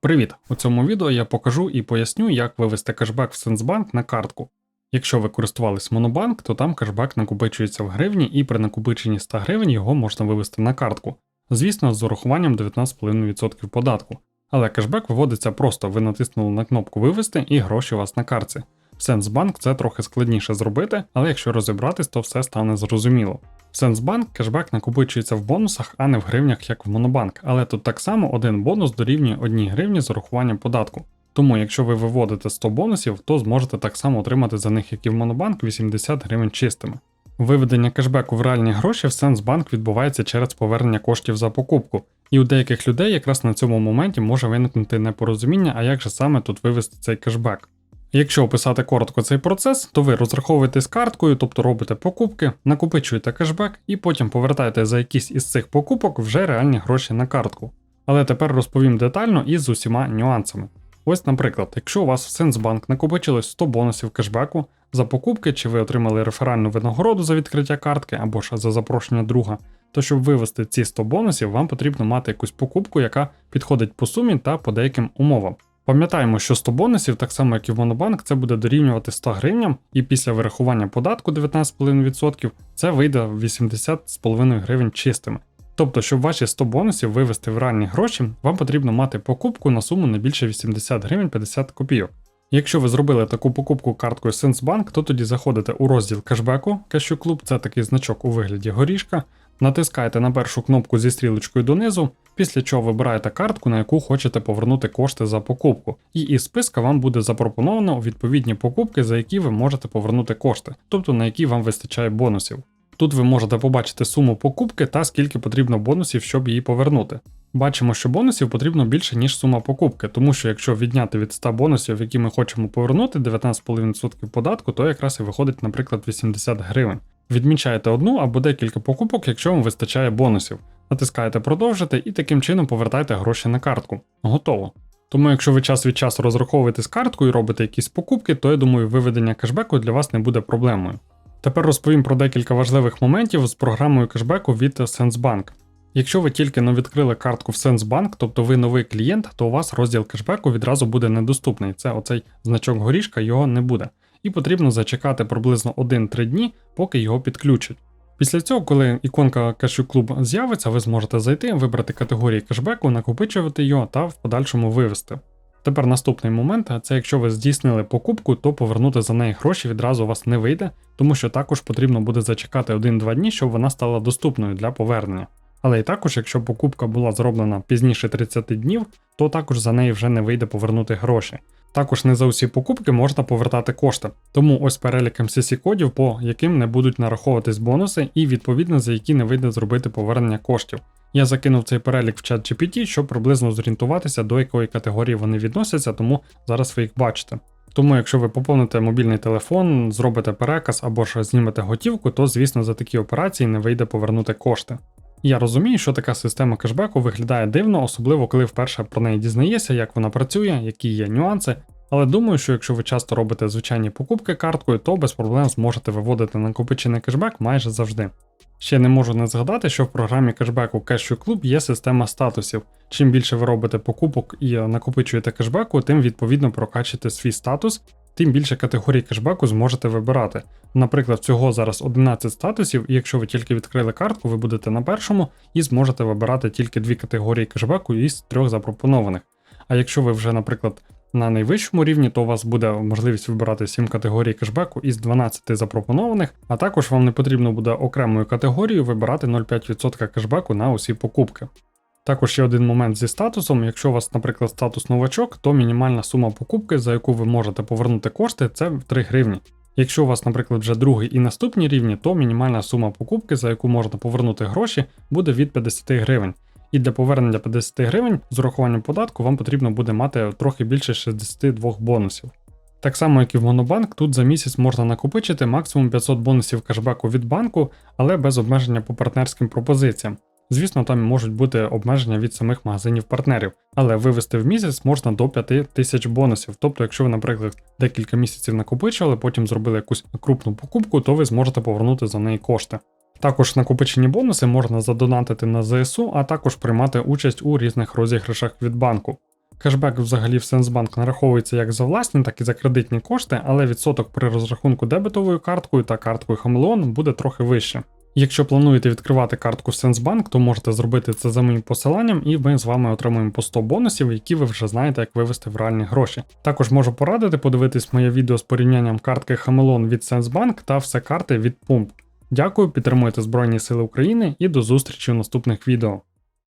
Привіт! У цьому відео я покажу і поясню, як вивести кешбек в Сенсбанк на картку. Якщо ви користувались Монобанк, то там кешбек накопичується в гривні і при накопиченні 100 гривень його можна вивести на картку. Звісно, з урахуванням 19,5% податку. Але кешбек виводиться просто, ви натиснули на кнопку Вивести і гроші у вас на картці. Сенсбанк це трохи складніше зробити, але якщо розібратись, то все стане зрозуміло. В Сенсбанк кешбек накопичується в бонусах, а не в гривнях, як в Монобанк, але тут так само один бонус дорівнює 1 гривні з урахуванням податку. Тому, якщо ви виводите 100 бонусів, то зможете так само отримати за них, як і в Монобанк, 80 гривень чистими. Виведення кешбеку в реальні гроші в Сенсбанк відбувається через повернення коштів за покупку, і у деяких людей якраз на цьому моменті може виникнути непорозуміння, а як же саме тут вивести цей кешбек. Якщо описати коротко цей процес, то ви розраховуєте з карткою, тобто робите покупки, накопичуєте кешбек і потім повертаєте за якісь із цих покупок вже реальні гроші на картку. Але тепер розповім детально і з усіма нюансами. Ось, наприклад, якщо у вас в Сенсбанк накопичилось 100 бонусів кешбеку за покупки, чи ви отримали реферальну винагороду за відкриття картки або ж за запрошення друга, то щоб вивести ці 100 бонусів, вам потрібно мати якусь покупку, яка підходить по сумі та по деяким умовам. Пам'ятаємо, що 100 бонусів, так само як і в Монобанк, це буде дорівнювати 100 гривням, і після вирахування податку 19,5% це вийде 80,5 гривень чистими. Тобто, щоб ваші 100 бонусів вивести в реальні гроші, вам потрібно мати покупку на суму не більше 80 гривень 50 копійок. Якщо ви зробили таку покупку карткою Сенсбанк, то тоді заходите у розділ кешбеку, Кешю Клуб, це такий значок у вигляді горішка, натискаєте на першу кнопку зі стрілочкою донизу, після чого вибираєте картку, на яку хочете повернути кошти за покупку, і із списка вам буде запропоновано відповідні покупки, за які ви можете повернути кошти, тобто на які вам вистачає бонусів. Тут ви можете побачити суму покупки та скільки потрібно бонусів, щоб її повернути. Бачимо, що бонусів потрібно більше, ніж сума покупки, тому що якщо відняти від 100 бонусів, які ми хочемо повернути 19,5% податку, то якраз і виходить, наприклад, 80 гривень. Відмічаєте одну або декілька покупок, якщо вам вистачає бонусів. Натискаєте продовжити і таким чином повертаєте гроші на картку. Готово. Тому, якщо ви час від часу розраховуєте з карткою і робите якісь покупки, то я думаю, виведення кешбеку для вас не буде проблемою. Тепер розповім про декілька важливих моментів з програмою кешбеку від Сенсбанк. Якщо ви тільки не відкрили картку в Сенсбанк, тобто ви новий клієнт, то у вас розділ кешбеку відразу буде недоступний. Це оцей значок горішка, його не буде. І потрібно зачекати приблизно 1-3 дні, поки його підключать. Після цього, коли іконка Кешу Клуб з'явиться, ви зможете зайти, вибрати категорії кешбеку, накопичувати його та в подальшому вивести. Тепер наступний момент це якщо ви здійснили покупку, то повернути за неї гроші відразу у вас не вийде, тому що також потрібно буде зачекати 1-2 дні, щоб вона стала доступною для повернення. Але і також, якщо покупка була зроблена пізніше 30 днів, то також за неї вже не вийде повернути гроші. Також не за усі покупки можна повертати кошти, тому ось перелік MCC кодів, по яким не будуть нараховуватись бонуси, і відповідно за які не вийде зробити повернення коштів. Я закинув цей перелік в чат GPT, щоб приблизно зорієнтуватися, до якої категорії вони відносяться, тому зараз ви їх бачите. Тому, якщо ви поповните мобільний телефон, зробите переказ або ж знімете готівку, то звісно за такі операції не вийде повернути кошти. Я розумію, що така система кешбеку виглядає дивно, особливо коли вперше про неї дізнаєшся, як вона працює, які є нюанси. Але думаю, що якщо ви часто робите звичайні покупки карткою, то без проблем зможете виводити накопичений кешбек майже завжди. Ще не можу не згадати, що в програмі кешбеку Cashew Club є система статусів. Чим більше ви робите покупок і накопичуєте кешбеку, тим відповідно прокачуєте свій статус, тим більше категорій кешбеку зможете вибирати. Наприклад, всього зараз 11 статусів, і якщо ви тільки відкрили картку, ви будете на першому і зможете вибирати тільки дві категорії кешбеку із трьох запропонованих. А якщо ви вже, наприклад, на найвищому рівні, то у вас буде можливість вибирати 7 категорій кешбеку із 12 запропонованих, а також вам не потрібно буде окремою категорією вибирати 0,5% кешбеку на усі покупки. Також ще один момент зі статусом. Якщо у вас, наприклад, статус новачок, то мінімальна сума покупки, за яку ви можете повернути кошти, це 3 гривні. Якщо у вас, наприклад, вже другий і наступні рівні, то мінімальна сума покупки, за яку можна повернути гроші, буде від 50 гривень. І для повернення 50 гривень з урахуванням податку вам потрібно буде мати трохи більше 62 бонусів. Так само, як і в Монобанк, тут за місяць можна накопичити максимум 500 бонусів кешбеку від банку, але без обмеження по партнерським пропозиціям. Звісно, там можуть бути обмеження від самих магазинів партнерів, але вивести в місяць можна до 5 тисяч бонусів. Тобто, якщо ви, наприклад, декілька місяців накопичили, потім зробили якусь крупну покупку, то ви зможете повернути за неї кошти. Також накопичені бонуси можна задонатити на ЗСУ, а також приймати участь у різних розіграшах від банку. Кешбек взагалі в Сенсбанк нараховується як за власні, так і за кредитні кошти, але відсоток при розрахунку дебетовою карткою та карткою Хамелеон буде трохи вище. Якщо плануєте відкривати картку Сенсбанк, то можете зробити це за моїм посиланням, і ми з вами отримаємо по 100 бонусів, які ви вже знаєте, як вивести в реальні гроші. Також можу порадити подивитись моє відео з порівнянням картки Хамелеон від Сенсбанк та все карти від Pump. Дякую, підтримуйте Збройні Сили України і до зустрічі у наступних відео.